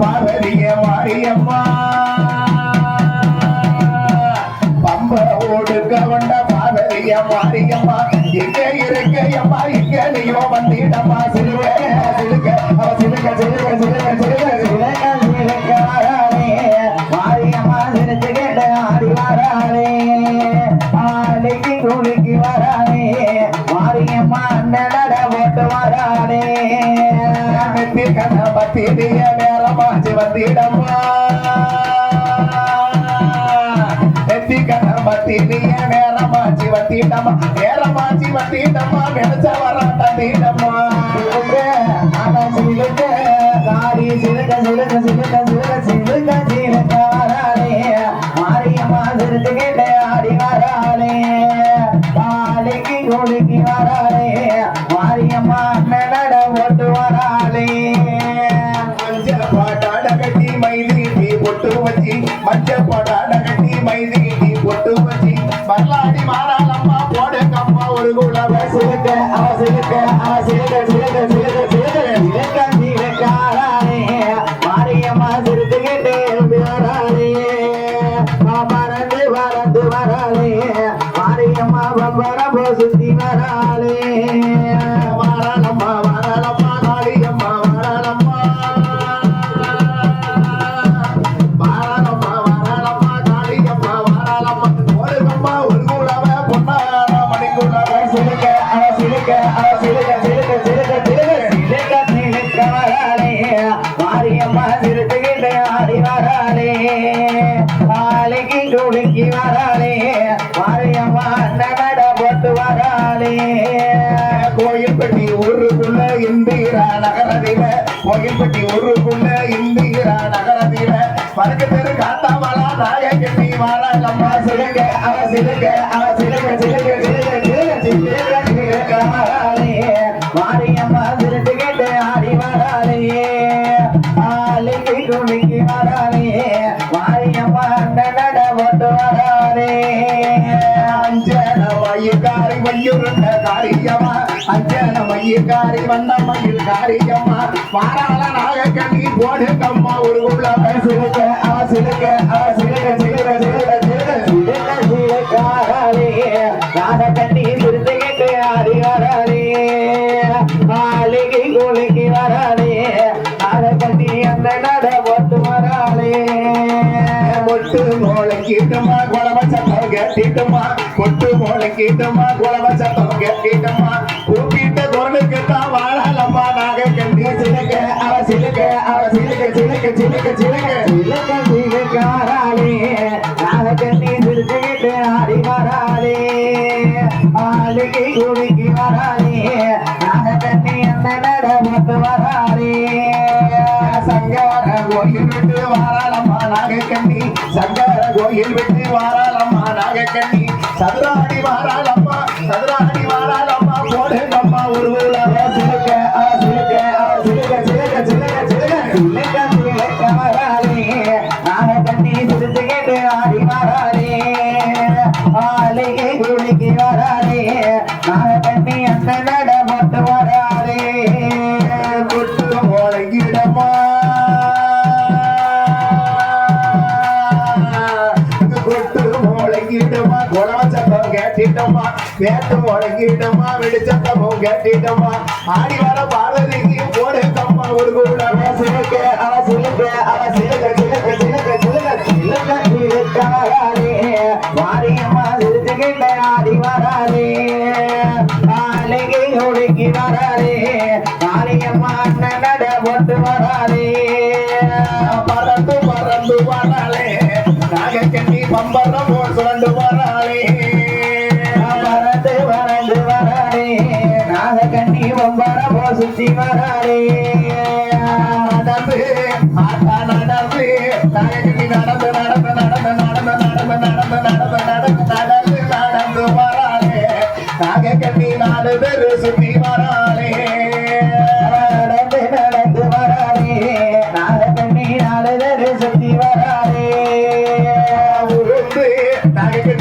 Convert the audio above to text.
பாரதிய மாரியம்மா பம்ப ஓடுக்க வண்ட பாரதிய மாரியம்மா இங்க இருக்கையம்மா இங்க நீயோ வந்திடம்மா சிறு கணபத்திரிய நேரமாச்சு வந்திடமா எத்தி கணபத்திரிய நேரமாச்சு வந்திடமா நேரமாச்சு வந்திடமா நினைச்ச வராட்டீடமா சிலுக்க ஆனா சிலுக்க காரி சிலுக்க சிலுக்க சிலுக்க சிலுக்க சிலுக்க சிலுக்க வராளே. மாரியம்மா சிரிச்சுக்கிட்டு ஆடி வராளே. ஆடிக்கு குளிக்கு வராளே. மாரியம்மா நட போட்டு வராளே. மஞ்ச பாட்டாட கட்டி மைதீட்டி பொட்டு வச்சி மஞ்ச பாட்டாட கட்டி மைதீட்டி பொட்டு வரலாடி மாறாளம்மா ஒரு சிலுக்க அவ சிலுக்க அவ சிலுக்க சிலுக்க சிலுக்க சிலுக்க சிலுக்க நகரதில கோயில்பட்டி ஊருக்குள்ள இந்திரா நகரதில பறக்க தெரு காத்தாமலா நாய கட்டி வாழா நம்ம சிலுங்க அவ சிலுங்க அவ சிலுங்க சிலுங்க சிலுங்க வயிறு காரி வயிறு காரியா மயில் காரி வந்த மயில் காரியம்மா வாரால நாக கண்ணி போடு கம்மா ஒரு உள்ள சிலுக்க ஆ சிலுக்க ஆ சிலுக்க சிலுக்க சிலுக்க சிலுக்க. சிலுக்காரே நாக கண்ணி விருது கேட்டு ஆடிகாரே ஆளுகை குலுக்கி வராளே நாக கண்ணி அந்த கொட்டு மோளைக்கிட்டுமா குழவ சத்தம் கட்டிட்டுமா. கூப்பிட்ட தான் வாழலம்மா நாக கண்டி சிலுக்க அவ சிலுக்க அவ சிலுக்க சிலுக்க சிலுக்க சிலுக்க. சிலுக்க சிலுக்க வராளே ராத கண்ணி ஆடி வராளே வராளே கண்ணி வராளே சங்கர கோயில் விட்டு வாராளம்மா நாக கண்ணி சங்கர கோயில் விட்டு வாராளம்மா நாக கண்ணி சதுராடி வாராளம்மா கேட்டிட்டோமா? வேட்டு மோளகிடமா வெடிச்சத்தமும் கேட்டிட்டோமா? ஆடி வர பாரதிக்கு போடு கம்மா ஒரு கூட சிலுக்க அவ சிலுக்க அவ சிலுக்க சிலுக்க சிலுக்க சிலுக்க சிலுக்க சிலுக்க வராளே மாரியம்மா சிரிச்சுக்கிட்டு ஆடி வராளே ஆளுக்கு குளிக்கு வராளே மாரியம்மா நட போட்டு வராளே பறந்து பறந்து வராளே நாக கண்ணி பம்பரம் நாக கண்ணி பொம்பர போ சுத்தி வராரே நடந்து ஆட்டா நடந்து நாயகி நடந்து நடந்து நடந்து நடந்து நடந்து நடந்து நடந்து நடந்து நடந்து நடந்து வராரே வராளே கண்ணி நாலு பேரு சுத்தி வராரே. நடந்து நடந்து வராரே நாக கண்ணி நாலு சுத்தி வராரே உருந்து நாகக்கண்ணி